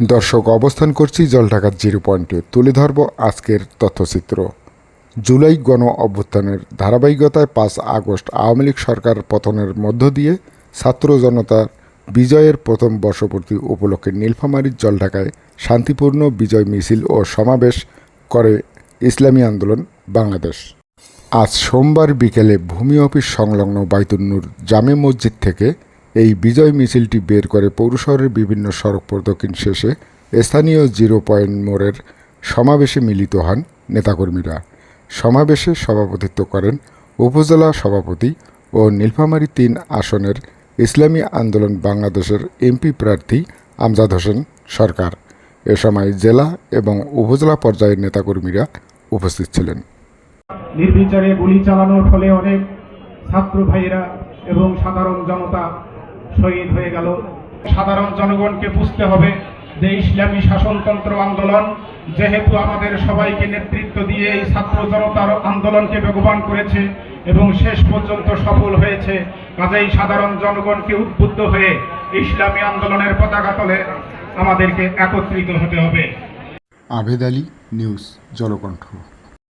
দর্শক, অবস্থান করছি জলঢাকার জিরো পয়েন্টে। তুলে ধরব আজকের তথ্যচিত্র। জুলাই গণ অভ্যুত্থানের ধারাবাহিকতায় পাঁচ আগস্ট আওয়ামী লীগ সরকার পতনের মধ্য দিয়ে ছাত্র জনতার বিজয়ের প্রথম বর্ষপূর্তি উপলক্ষে নীলফামারীর জলঢাকায় শান্তিপূর্ণ বিজয় মিছিল ও সমাবেশ করে ইসলামী আন্দোলন বাংলাদেশ। আজ সোমবার বিকেলে ভূমি অফিস সংলগ্ন বাইতুন্নুর জামে মসজিদ থেকে এই বিজয় মিছিলটি বের করে পৌর শহরের বিভিন্ন সড়ক প্রদক্ষিণ শেষে স্থানীয় জিরো পয়েন্ট মোড়ের সমাবেশে মিলিত হন নেতাকর্মীরা। সমাবেশে সভাপতিত্ব করেন উপজেলা সভাপতি ও নীলফামারী তিন আসনের ইসলামী আন্দোলন বাংলাদেশের এমপি প্রার্থী আমজাদ হোসেন সরকার। এ সময় জেলা এবং উপজেলা পর্যায়ের নেতাকর্মীরা উপস্থিত ছিলেন। নির্বিচারে গুলি চালানোর ফলে অনেক ছাত্র ভাইয়েরা এবং সাধারণ জনতা শহীদ হয়ে গেল। সাধারণ জনগণকে বুঝতে হবে যে ইসলামী শাসনতন্ত্র আন্দোলন যেহেতু আমাদের সবাইকে নেতৃত্ব দিয়ে এই ছাত্র জনতার আন্দোলনকে বেগবান করেছে এবং শেষ পর্যন্ত সফল হয়েছে, কাজেই সাধারণ জনগণকে উদ্বুদ্ধ হয়ে ইসলামী আন্দোলনের পতাকা তলে আমাদেরকে একত্রিত হতে হবে। আবেদ আলী নিউজ, জলকণ্ঠ।